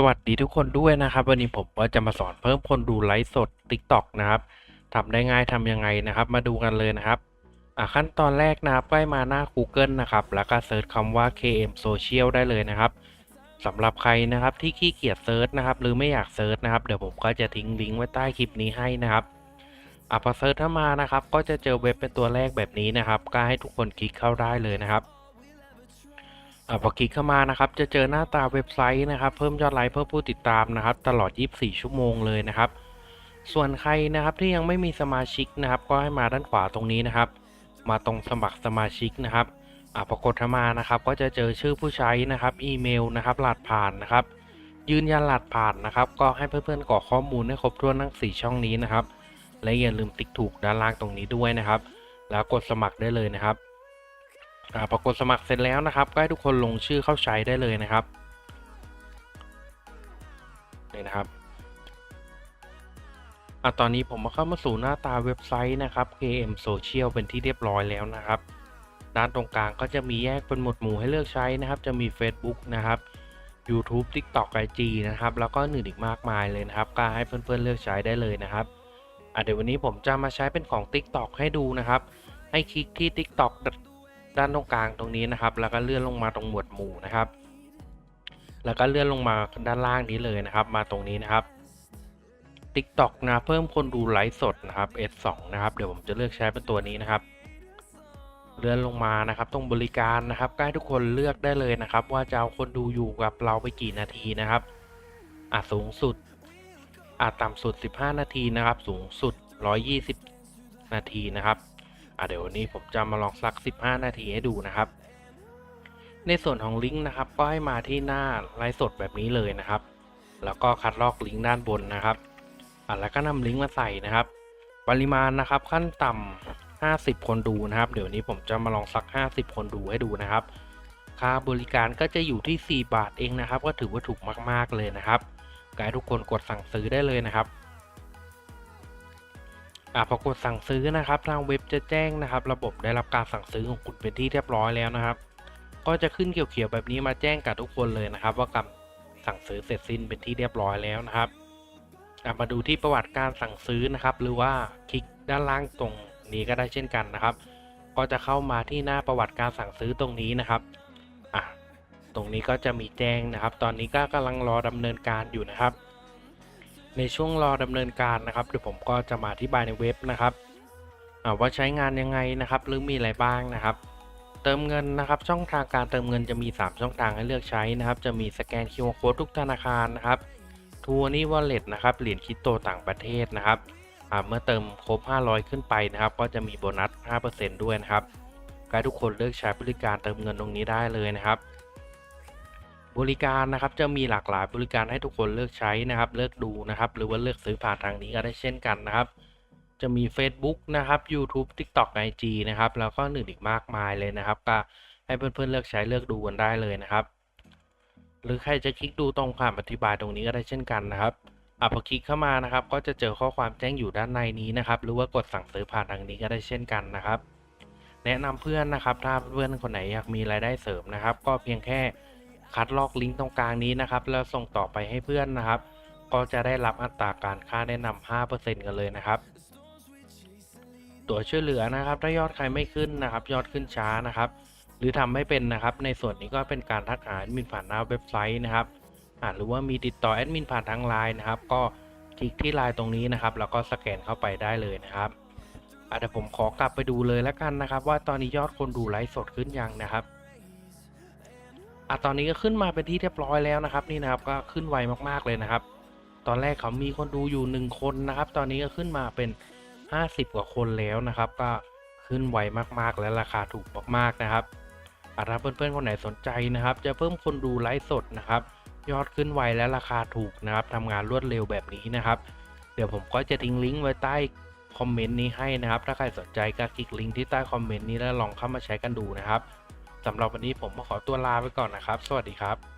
สวัสดีทุกคนด้วยนะครับ วันนี้ผมก็จะมาสอนเพิ่มคนดูไลฟ์สด TikTok นะครับทำได้ง่ายทำยังไงนะครับ มาดูกันเลยนะครับขั้นตอนแรกนะครับก็มาหน้า Google นะครับ แล้วก็เซิร์ชคำว่า KM Social ได้เลยนะครับสำหรับใครนะครับที่ขี้เกียจเซิร์ชนะครับ หรือไม่อยากเซิร์ชนะครับ เดี๋ยวผมก็จะทิ้งลิงก์ไว้ใต้คลิปนี้ให้นะครับอะพอเซิร์ชเข้ามานะครับ ก็จะเจอเว็บเป็นตัวแรกแบบนี้นะครับ ก็ให้ทุกคนคลิกเข้าได้เลยนะครับ อ่าพอคลิกเข้ามานะครับ จะเจอหน้าตาเว็บไซต์นะครับ เพิ่มยอดไลค์เพิ่มผู้ติดตามนะครับ ตลอด 24 ชั่วโมงเลยนะครับ ส่วนใครนะครับที่ยังไม่มีสมาชิกนะครับ ก็ให้มาด้านขวาตรงนี้นะครับ มาตรงสมัครสมาชิกนะครับอ่าพอกดเข้ามานะครับ ก็จะเจอชื่อผู้ใช้นะครับ อีเมลนะครับรหัสผ่านนะครับ ยืนยันรหัสผ่านนะครับ ก็ให้เพื่อนๆกรอกข้อมูลให้ครบถ้วนทั้ง 4 ช่องนี้นะครับ และอย่าลืมติ๊กถูกด้านล่างตรงนี้ด้วยนะครับ แล้วกดสมัครได้เลยนะครับ พอกดสมัครเสร็จแล้วนะครับ ก็ให้ทุกคนลงชื่อเข้าใช้ได้เลยนะครับนี่นะครับอะตอนนี้ผมมาเข้ามาสู่หน้าตาเว็บไซต์นะครับ KM Social เป็นที่เรียบร้อยแล้วนะครับด้านตรงกลางก็จะมีแยกเป็นหมวดหมู่ให้เลือกใช้นะครับ จะมี Facebook นะครับ YouTube TikTok IG นะครับ แล้วก็อื่นอีกมากมายเลยนะครับก็ให้เพื่อนๆเลือกใช้ได้เลยนะครับอะเดี๋ยววันนี้ผมจะมาใช้เป็นของ TikTok ให้ดูนะครับ ให้คลิกที่ TikTok ด้านตรงกลางตรงนี้นะครับ แล้วก็เลื่อนลงมาตรงหมวดหมู่นะครับ แล้วก็เลื่อนลงมาด้านล่างนี้เลยนะครับ มาตรงนี้นะครับ TikTok นะเพิ่มคนดูไลฟ์สดนะครับ S2 นะครับ เดี๋ยวผมจะเลือกใช้เป็นตัวนี้นะครับ เลื่อนลงมานะครับ ตรงบริการนะครับใก็ให้ทุกคนเลือกได้เลยนะครับ ว่าจะเอาคนดูอยู่กับเราไปกี่นาทีนะครับอะสูงสุดอะต่ำสุด 15 นาทีนะครับ สูงสุด 120 นาทีนะครับ อะเดี๋ยววันนี้ผมจะมาลองสัก 15 นาทีให้ดูนะครับ ในส่วนของลิงก์นะครับ ก็ให้มาที่หน้าไลฟ์สดแบบนี้เลยนะครับ แล้วก็คัดลอกลิงก์ด้านบนนะครับอะแล้วก็นำลิงก์มาใส่นะครับ ปริมาณนะครับขั้นต่ำ50 คนดูนะครับ เดี๋ยวนี้ผมจะมาลองสัก 50 คนดูให้ดูนะครับ ค่าบริการก็จะอยู่ที่ 4 บาทเองนะครับ ก็ถือว่าถูกมากๆเลยนะครับก็ให้ทุกคนกดสั่งซื้อได้เลยนะครับ อะพอกดสั่งซื้อนะครับทางเว็บจะแจ้งนะครับ ระบบได้รับการสั่งซื้อของคุณเป็นที่เรียบร้อยแล้วนะครับ ก็จะขึ้นเขียวๆแบบนี้มาแจ้งกับทุกคนเลยนะครับ ว่าการสั่งซื้อเสร็จสิ้นเป็นที่เรียบร้อยแล้วนะครับอะมาดูที่ประวัติการสั่งซื้อนะครับ หรือว่าคลิกด้านล่างตรงนี้ก็ได้เช่นกันนะครับ ก็จะเข้ามาที่หน้าประวัติการสั่งซื้อตรงนี้นะครับอะตรงนี้ก็จะมีแจ้งนะครับ ตอนนี้ก็กำลังรอดำเนินการอยู่นะครับ ในช่วงรอดำเนินการนะครับเดี๋ยวผมก็จะมาอธิบายในเว็บนะครับว่าใช้งานยังไงนะครับ หรือมีอะไรบ้างนะครับ เติมเงินนะครับช่องทางการเติมเงินจะมี 3 ช่องทางให้เลือกใช้นะครับ จะมีสแกน QR Code ทุกธนาคารนะครับทัวร์นี่วอลเล็ตนะครับเหรียญคริปโตต่างประเทศนะครับเมื่อเติมครบ 500 ขึ้นไปนะครับ ก็จะมีโบนัส 5%ด้วยนะครับก็ทุกคนเลือกใช้บริการเติมเงินตรงนี้ได้เลยนะครับ บริการนะครับจะมีหลากหลายบริการให้ทุกคนเลือกใช้นะครับ เลือกดูนะครับ หรือว่าเลือกซื้อผ่านทางนี้ก็ได้เช่นกันนะครับ จะมี Facebook นะครับ YouTube TikTok IG นะครับ แล้วก็อื่นอีกมากมายเลยนะครับ ก็ให้เพื่อนๆเลือกใช้เลือกดูกันได้เลยนะครับ หรือใครจะคลิกดูตรงคำอธิบายตรงนี้ก็ได้เช่นกันนะครับอะพอคลิกเข้ามานะครับ ก็จะเจอข้อความแจ้งอยู่ด้านในนี้นะครับ หรือว่ากดสั่งซื้อผ่านทางนี้ก็ได้เช่นกันนะครับ แนะนำเพื่อนนะครับ ถ้าเพื่อนคนไหนอยากมีรายได้เสริมนะครับ ก็เพียงแค่ คัดลอกลิงก์ตรงกลางนี้นะครับ แล้วส่งต่อไปให้เพื่อนนะครับ ก็จะได้รับอัตราการค่าแนะนำ5%กันเลยนะครับ ตัวช่วยเหลือนะครับ ถ้ายอดใครไม่ขึ้นนะครับ ยอดขึ้นช้านะครับ หรือทำไม่เป็นนะครับ ในส่วนนี้ก็เป็นการทักหาแอดมินผ่านหน้าเว็บไซต์นะครับหรือว่ามีติดต่อแอดมินผ่านทางไลน์นะครับ ก็คลิกที่ไลน์ตรงนี้นะครับ แล้วก็สแกนเข้าไปได้เลยนะครับอะเดี๋ยวผมขอกลับไปดูเลยแล้วกันนะครับ ว่าตอนนี้ยอดคนดูไลฟ์สดขึ้นยังนะครับ อะตอนนี้ก็ขึ้นมาเป็นที่เรียบร้อยแล้วนะครับ นี่นะครับก็ขึ้นไวมากๆเลยนะครับ ตอนแรกเขามีคนดูอยู่หนึ่งคนนะครับ ตอนนี้ก็ขึ้นมาเป็น 50 กว่าคนแล้วนะครับ ก็ขึ้นไวมากๆและราคาถูกมากๆนะครับอะถ้าเพื่อนๆคนไหนสนใจนะครับ จะเพิ่มคนดูไลฟ์สดนะครับ ยอดขึ้นไวและราคาถูกนะครับทำงานรวดเร็วแบบนี้นะครับ เดี๋ยวผมก็จะทิ้งลิงก์ไว้ใต้คอมเมนต์นี้ให้นะครับ ถ้าใครสนใจก็คลิกลิงก์ที่ใต้คอมเมนต์นี้แล้วลองเข้ามาใช้กันดูนะครับ สำหรับวันนี้ผมขอตัวลาไปก่อนนะครับ สวัสดีครับ